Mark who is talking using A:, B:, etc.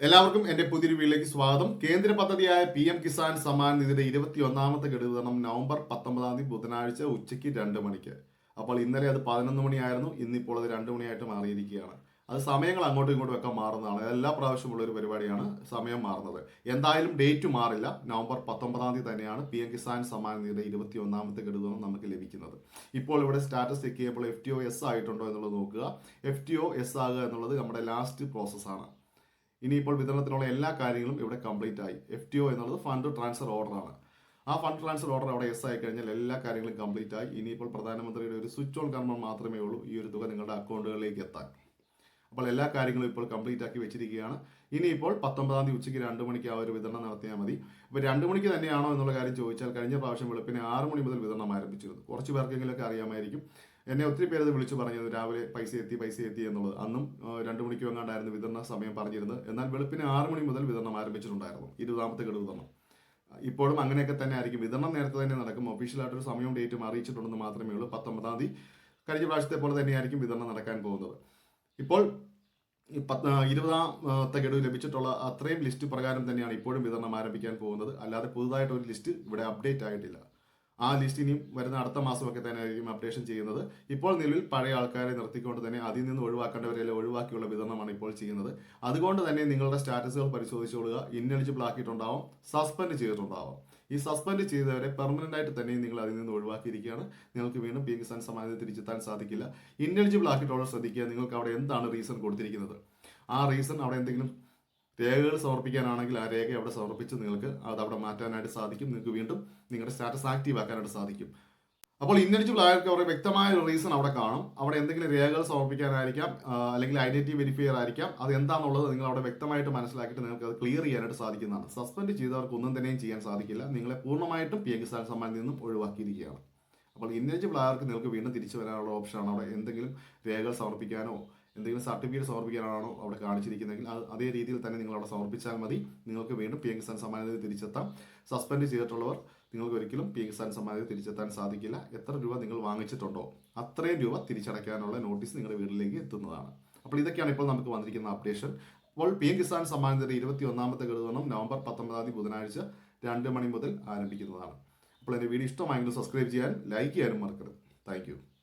A: എല്ലാവർക്കും എന്റെ പുതിയ വീട്ടിലേക്ക് സ്വാഗതം. കേന്ദ്ര പദ്ധതിയായ പി എം കിസാൻ സമ്മാൻ നിധിയുടെ ഇരുപത്തി ഒന്നാമത്തെ വിതരണം നവംബർ പത്തൊമ്പതാം തീയതി ബുധനാഴ്ച ഉച്ചയ്ക്ക് രണ്ട് മണിക്ക്. അപ്പോൾ ഇന്നലെ അത് പതിനൊന്ന് മണിയായിരുന്നു. ഇന്നിപ്പോൾ അത് രണ്ട് മണിയായിട്ട് മാറിയിരിക്കുകയാണ്. അത് സമയങ്ങൾ അങ്ങോട്ടും ഇങ്ങോട്ടും ഒക്കെ മാറുന്നതാണ്. എല്ലാ പ്രാവശ്യമുള്ള ഒരു പരിപാടിയാണ് സമയം മാറുന്നത്. എന്തായാലും ഡേറ്റ് മാറില്ല. നവംബർ പത്തൊമ്പതാം തീയതി തന്നെയാണ് പി എം കിസാൻ സമ്മാൻ നിധിയുടെ ഇരുപത്തി ഒന്നാമത്തെ ഘടകം നമുക്ക് ലഭിക്കുന്നത്. ഇപ്പോൾ ഇവിടെ സ്റ്റാറ്റസ് ചെക്ക് ചെയ്യുമ്പോൾ എഫ് ടി ഒ എസ് ആയിട്ടുണ്ടോ എന്നുള്ളത് നോക്കുക. എഫ് ടി ഒ എസ് ആകുക എന്നുള്ളത് നമ്മുടെ ലാസ്റ്റ് പ്രോസസ്സാണ്. ഇനിയിപ്പോൾ വിതരണത്തിനുള്ള എല്ലാ കാര്യങ്ങളും ഇവിടെ കംപ്ലീറ്റ് ആയി. എഫ് ടി ഒ എന്നുള്ളത് ഫണ്ട് ട്രാൻസ്ഫർ ഓർഡറാണ് ആ ഫണ്ട് ട്രാൻസ്ഫർ ഓർഡർ അവിടെ എസ് ആയി കഴിഞ്ഞാൽ എല്ലാ കാര്യങ്ങളും കംപ്ലീറ്റ് ആയി. ഇനിയിപ്പോൾ പ്രധാനമന്ത്രിയുടെ ഒരു സ്വിച്ച് ഓൺ കർമ്മം മാത്രമേ ഉള്ളൂ. ഈ ഒരു തുക നിങ്ങളുടെ അക്കൗണ്ടുകളിലേക്ക് എത്താൻ. അപ്പോൾ എല്ലാ കാര്യങ്ങളും ഇപ്പോൾ കംപ്ലീറ്റ് ആക്കി വെച്ചിരിക്കുകയാണ്. ഇനിയിപ്പോൾ പത്തൊമ്പതാം തീയതി ഉച്ചയ്ക്ക് രണ്ട് മണിക്ക് ആ ഒരു വിതരണം നടത്തിയാൽ മതി. അപ്പോൾ രണ്ട് മണിക്ക് തന്നെയാണോ എന്നുള്ള കാര്യം ചോദിച്ചാൽ കഴിഞ്ഞ പ്രാവശ്യം വെളുപ്പിന് ആറ് മണി മുതൽ വിതരണം ആരംഭിച്ചിരുന്നു. കുറച്ച് പേർക്കെങ്കിലൊക്കെ അറിയാമായിരിക്കും. എന്നെ ഒത്തിരി പേര് വിളിച്ചു പറഞ്ഞത് രാവിലെ പൈസ എത്തി പൈസ എത്തി എന്നുള്ളത്. അന്നും രണ്ട് മണിക്ക് എങ്ങാണ്ടായിരുന്നു വിതരണ സമയം പറഞ്ഞിരുന്നത്. എന്നാൽ വെളുപ്പിന് ആറ് മണി മുതൽ വിതരണം ആരംഭിച്ചിട്ടുണ്ടായിരുന്നു. ഇരുപതാമത്തെ ഗഡു വിതരണം. ഇപ്പോഴും അങ്ങനെയൊക്കെ തന്നെ ആയിരിക്കും. വിതരണം നേരത്തെ തന്നെ നടക്കും. ഒഫീഷ്യലായിട്ടൊരു സമയവും ഡേറ്റും അറിയിച്ചിട്ടുണ്ടെന്ന് മാത്രമേ ഉള്ളൂ. പത്തൊമ്പതാം തീയതി കഴിഞ്ഞ പ്രാവശ്യത്തെ പോലെ തന്നെയായിരിക്കും വിതരണം നടക്കാൻ പോകുന്നത്. ഇപ്പോൾ ഇരുപതാം ഗഡു ലഭിച്ചിട്ടുള്ള അത്രയും ലിസ്റ്റ് പ്രകാരം തന്നെയാണ് ഇപ്പോഴും വിതരണം ആരംഭിക്കാൻ പോകുന്നത്. അല്ലാതെ പുതുതായിട്ട് ഒരു ലിസ്റ്റ് ഇവിടെ അപ്ഡേറ്റ് ആയിട്ടില്ല. ആ ലിസ്റ്റ് ഇനിയും വരുന്ന അടുത്ത മാസമൊക്കെ തന്നെ ആയിരിക്കും അപ്ഡേഷൻ ചെയ്യുന്നത്. ഇപ്പോൾ നിലവിൽ പഴയ ആൾക്കാരെ നിർത്തിക്കൊണ്ട് തന്നെ അതിൽ നിന്ന് ഒഴിവാക്കേണ്ടവരെല്ലാം ഒഴിവാക്കിയുള്ള വിതരണമാണ് ഇപ്പോൾ ചെയ്യുന്നത്. അതുകൊണ്ട് തന്നെ നിങ്ങളുടെ സ്റ്റാറ്റസുകൾ പരിശോധിച്ചുകൊള്ളുക ഇന്നലിജിബിൾ ആക്കിയിട്ടുണ്ടാവും സസ്പെൻഡ് ചെയ്തിട്ടുണ്ടാവും. ഈ സസ്പെൻഡ് ചെയ്തവരെ പെർമനന്റ് ആയിട്ട് തന്നെ നിങ്ങൾ അതിൽ നിന്ന് ഒഴിവാക്കിയിരിക്കുകയാണ്. നിങ്ങൾക്ക് വീണ്ടും പി കിസാൻ സമാധാനം തിരിച്ചെത്താൻ സാധിക്കില്ല. ഇൻഎലിജിബിൾ ആക്കിയിട്ടുള്ള ശ്രദ്ധിക്കുക. നിങ്ങൾക്ക് അവിടെ എന്താണ് റീസൺ കൊടുത്തിരിക്കുന്നത്? ആ റീസൺ അവിടെ എന്തെങ്കിലും രേഖകൾ സമർപ്പിക്കാനാണെങ്കിൽ ആ രേഖ അവിടെ സമർപ്പിച്ച് നിങ്ങൾക്ക് അത് അവിടെ മാറ്റാനായിട്ട് സാധിക്കും. നിങ്ങൾക്ക് വീണ്ടും നിങ്ങളുടെ സ്റ്റാറ്റസ് ആക്റ്റീവ് ആക്കാനായിട്ട് സാധിക്കും. അപ്പോൾ ഇന്നലിജിബിൾ ആയവർക്ക് അവരുടെ വ്യക്തമായ ഒരു റീസൺ അവിടെ കാണും. അവിടെ എന്തെങ്കിലും രേഖകൾ സമർപ്പിക്കാനായിരിക്കാം അല്ലെങ്കിൽ ഐഡന്റിറ്റി വെരിഫയർ ആയിരിക്കാം അത് എന്താണെന്നുള്ളത് നിങ്ങൾ അവിടെ വ്യക്തമായിട്ട് മനസ്സിലാക്കിയിട്ട് നിങ്ങൾക്ക് അത് ക്ലിയർ ചെയ്യാനായിട്ട് സാധിക്കുന്നതാണ്. സസ്പെൻഡ് ചെയ്തവർക്ക് ഒന്നും തന്നെയും ചെയ്യാൻ സാധിക്കില്ല. നിങ്ങളെ പൂർണമായിട്ടും പി എം കിസാൻ സമ്മാനിൽ നിന്നും ഒഴിവാക്കിയിരിക്കുകയാണ്. അപ്പോൾ ഇന്നലിജിബിൾ ആയവർക്ക് നിങ്ങൾക്ക് വീണ്ടും തിരിച്ചു വരാനുള്ള ഓപ്ഷനാണ് അവിടെ എന്തെങ്കിലും രേഖകൾ സമർപ്പിക്കാനോ എന്തെങ്കിലും സർട്ടിഫിക്കറ്റ് സമർപ്പിക്കാനാണോ അവിടെ കാണിച്ചിരിക്കുന്നതെങ്കിൽ അത് അതേ രീതിയിൽ തന്നെ നിങ്ങൾ അവിടെ സമർപ്പിച്ചാൽ മതി. നിങ്ങൾക്ക് വീണ്ടും പി എം കിസാൻ സമ്മാനത്തിൽ തിരിച്ചെത്താം. സസ്പെൻഡ് ചെയ്തിട്ടുള്ളവർ നിങ്ങൾക്ക് ഒരിക്കലും പി കിസാൻ സമ്മാനത്തിൽ തിരിച്ചെത്താൻ സാധിക്കില്ല. എത്ര രൂപ നിങ്ങൾ വാങ്ങിച്ചിട്ടുണ്ടോ? അത്രയും രൂപ തിരിച്ചടയ്ക്കാനുള്ള നോട്ടീസ് നിങ്ങളുടെ വീട്ടിലേക്ക് എത്തുന്നതാണ്. അപ്പോൾ ഇതൊക്കെയാണ് ഇപ്പോൾ നമുക്ക് വന്നിരിക്കുന്ന അപ്ഡേഷൻ. അപ്പോൾ പി എം കിസാൻ സമ്മാനത്തിന്റെ ഇരുപത്തി ഒന്നാമത്തെ ഗഡുവണം നവംബർ പത്തൊമ്പതാം തീയതി ബുധനാഴ്ച രണ്ട് മണി മുതൽ ആരംഭിക്കുന്നതാണ്. അപ്പോൾ എന്റെ വീഡിയോ ഇഷ്ടമായെങ്കിൽ സബ്സ്ക്രൈബ് ചെയ്യാൻ ലൈക്ക് ചെയ്യാനും മറക്കരുത്. താങ്ക്